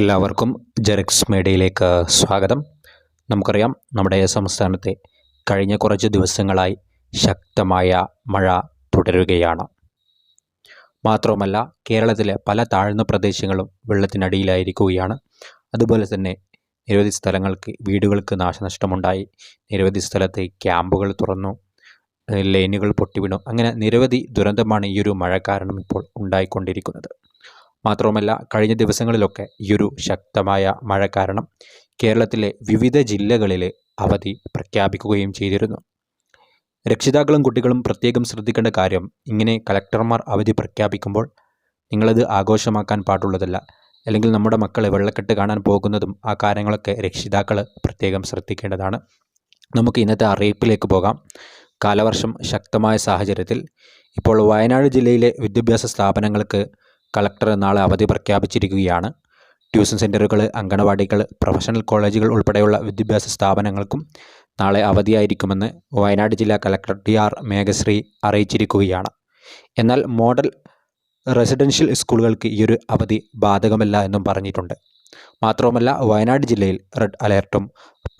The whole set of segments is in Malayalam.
എല്ലാവർക്കും ജെറക്സ് മീഡിയയിലേക്ക് സ്വാഗതം. നമുക്കറിയാം നമ്മുടെ സംസ്ഥാനത്തെ കഴിഞ്ഞ കുറച്ച് ദിവസങ്ങളായി ശക്തമായ മഴ തുടരുകയാണ്. മാത്രവുമല്ല കേരളത്തിലെ പല താഴ്ന്ന പ്രദേശങ്ങളും വെള്ളത്തിനടിയിലായിരിക്കുകയാണ്. അതുപോലെ തന്നെ നിരവധി സ്ഥലങ്ങൾക്ക് വീടുകൾക്ക് നാശനഷ്ടമുണ്ടായി. നിരവധി സ്ഥലത്ത് ക്യാമ്പുകൾ തുറന്നു ലൈനുകൾ പൊട്ടിവിണു അങ്ങനെ നിരവധി ദുരന്തമാണ് ഈ ഒരു മഴ കാരണം ഇപ്പോൾ ഉണ്ടായിക്കൊണ്ടിരിക്കുന്നത്. മാത്രവുമല്ല കഴിഞ്ഞ ദിവസങ്ങളിലൊക്കെ ഈ ഒരു ശക്തമായ മഴ കാരണം കേരളത്തിലെ വിവിധ ജില്ലകളിലെ അവധി പ്രഖ്യാപിക്കുകയും ചെയ്തിരുന്നു. രക്ഷിതാക്കളും കുട്ടികളും പ്രത്യേകം ശ്രദ്ധിക്കേണ്ട കാര്യം ഇങ്ങനെ കലക്ടർമാർ അവധി പ്രഖ്യാപിക്കുമ്പോൾ നിങ്ങളത് ആഘോഷമാക്കാൻ പാടുള്ളതല്ല. അല്ലെങ്കിൽ നമ്മുടെ മക്കളെ വെള്ളക്കെട്ട് കാണാൻ പോകുന്നതും ആ കാര്യങ്ങളൊക്കെ രക്ഷിതാക്കൾ പ്രത്യേകം ശ്രദ്ധിക്കേണ്ടതാണ്. നമുക്ക് ഇന്നത്തെ അറിയിപ്പിലേക്ക് പോകാം. കാലവർഷം ശക്തമായ സാഹചര്യത്തിൽ ഇപ്പോൾ വയനാട് ജില്ലയിലെ വിദ്യാഭ്യാസ സ്ഥാപനങ്ങൾക്ക് കളക്ടർ നാളെ അവധി പ്രഖ്യാപിച്ചിരിക്കുകയാണ്. ട്യൂഷൻ സെന്ററുകൾ അങ്കണവാടികൾ പ്രൊഫഷണൽ കോളേജുകൾ ഉൾപ്പെടെയുള്ള വിദ്യാഭ്യാസ സ്ഥാപനങ്ങൾക്കും നാളെ അവധിയായിരിക്കുമെന്ന് വയനാട് ജില്ലാ കളക്ടർ ടി ആർ മേഘശ്രീ അറിയിച്ചിരിക്കുകയാണ്. എന്നാൽ മോഡൽ റെസിഡൻഷ്യൽ സ്കൂളുകൾക്ക് ഈയൊരു അവധി ബാധകമല്ല എന്നും പറഞ്ഞിട്ടുണ്ട്. മാത്രവുമല്ല വയനാട് ജില്ലയിൽ റെഡ് അലേർട്ടും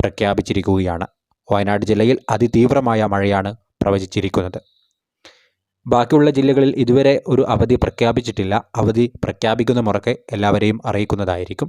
പ്രഖ്യാപിച്ചിരിക്കുകയാണ്. വയനാട് ജില്ലയിൽ അതിതീവ്രമായ മഴയാണ് പ്രവചിച്ചിരിക്കുന്നത്. ബാക്കിയുള്ള ജില്ലകളിൽ ഇതുവരെ ഒരു അവധി പ്രഖ്യാപിച്ചിട്ടില്ല. അവധി പ്രഖ്യാപിക്കുന്ന മുറയ്ക്ക് എല്ലാവരെയും അറിയിക്കുന്നതായിരിക്കും.